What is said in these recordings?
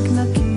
pag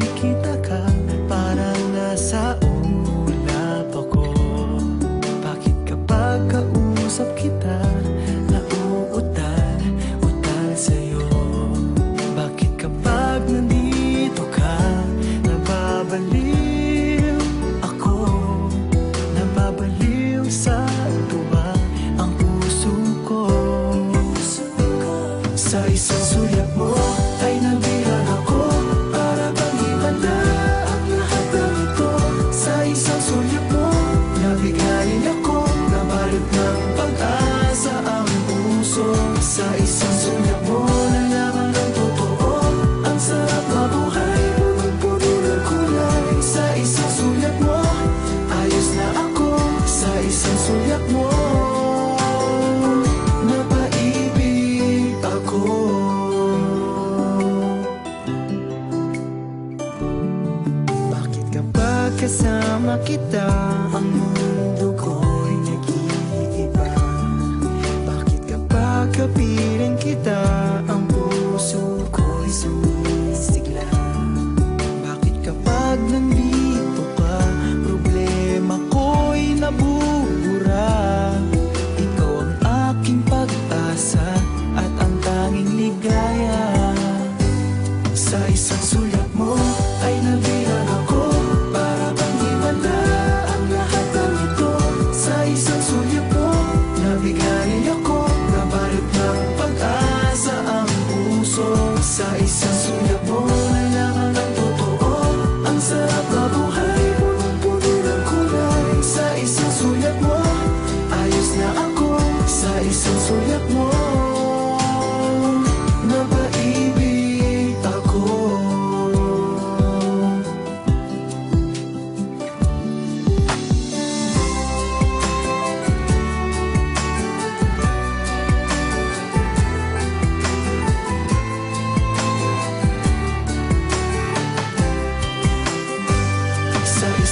ito Sa isang sulat mo Nalaman ang totoo. Ang sarap mabuhay Punong-puno ng kulay. Sa isang sulat mo Ayos na ako. Sa isang sulat mo Napaibig ako. Bakit kapag kasama kita? Ang mundo the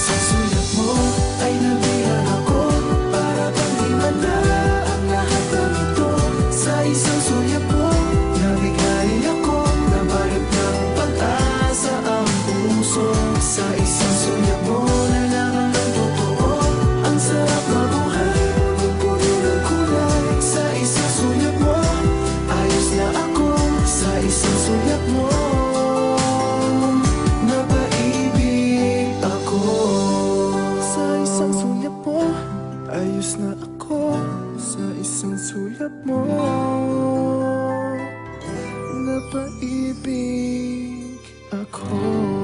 It's Curious na ako sa isang sulat mo. Napaibig ako.